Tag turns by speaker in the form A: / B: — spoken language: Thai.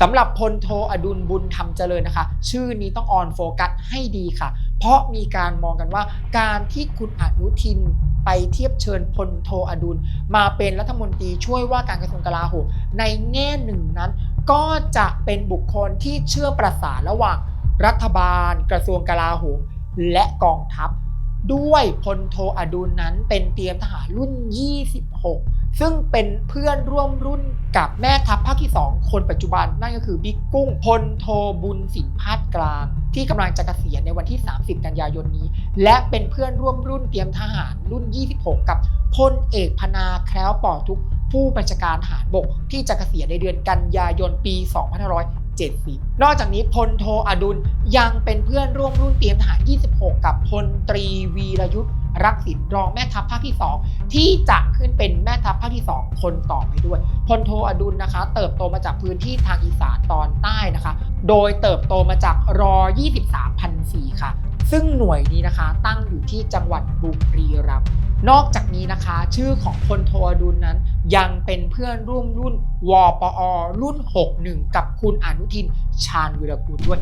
A: สำหรับพลโทอดุลบุญธรรมเจริญนะคะ ชื่อนี้ต้องออนโฟกัสให้ดีค่ะ เพราะมีการมองกันว่า การที่คุณอนุทินไปเทียบเชิญพลโทอดุล มาเป็นรัฐมนตรีช่วยว่าการกระทรวงกลาโหมในแง่หนึ่งนั้น ก็จะเป็นบุคคลที่เชื่อมประสานระหว่างรัฐบาล กระทรวงกลาโหมและกองทัพ ด้วยพลโทอดุลนั้นเป็นเตรียมทหารรุ่น 26 ซึ่งเป็นเพื่อนร่วมรุ่นกับแม่ทัพภาคที่ 2 คนปัจจุบันนั่นก็คือบิ๊กกุ้งพลโทบุญสินพาดกลาง ที่กำลังจะเกษียณในวันที่ 30 กันยายนนี้ และเป็นเพื่อนร่วมรุ่นเตรียมทหารรุ่น 26 กับพลเอกพนาแคล้วปอทุกผู้บัญชาการทหารบกที่จะเกษียณในเดือนกันยายนปี 7 ปี นอกจากนี้พลโทอดุลยังเป็นเพื่อนร่วมรุ่นเตรียมทหาร 26 กับพลตรีวีรยุทธ์รักษิณรองแม่ทัพภาคที่ 2 ที่จะขึ้นเป็นแม่ทัพภาคที่ 2 คนต่อไปด้วยพลโทอดุลนะคะ เติบโตมาจากพื้นที่ทางอีสานตอนใต้นะคะ โดยเติบโตมาจากรอ23 ซึ่งหน่วยนี้นะคะตั้งอยู่ที่จังหวัดบุรีรัมย์นอกจากนี้นะคะ ชื่อของพลโทอดุลนั้น ยังเป็นเพื่อนร่วมรุ่นวปอ รุ่น 61 กับคุณอนุทินชาญวิรกูลด้วย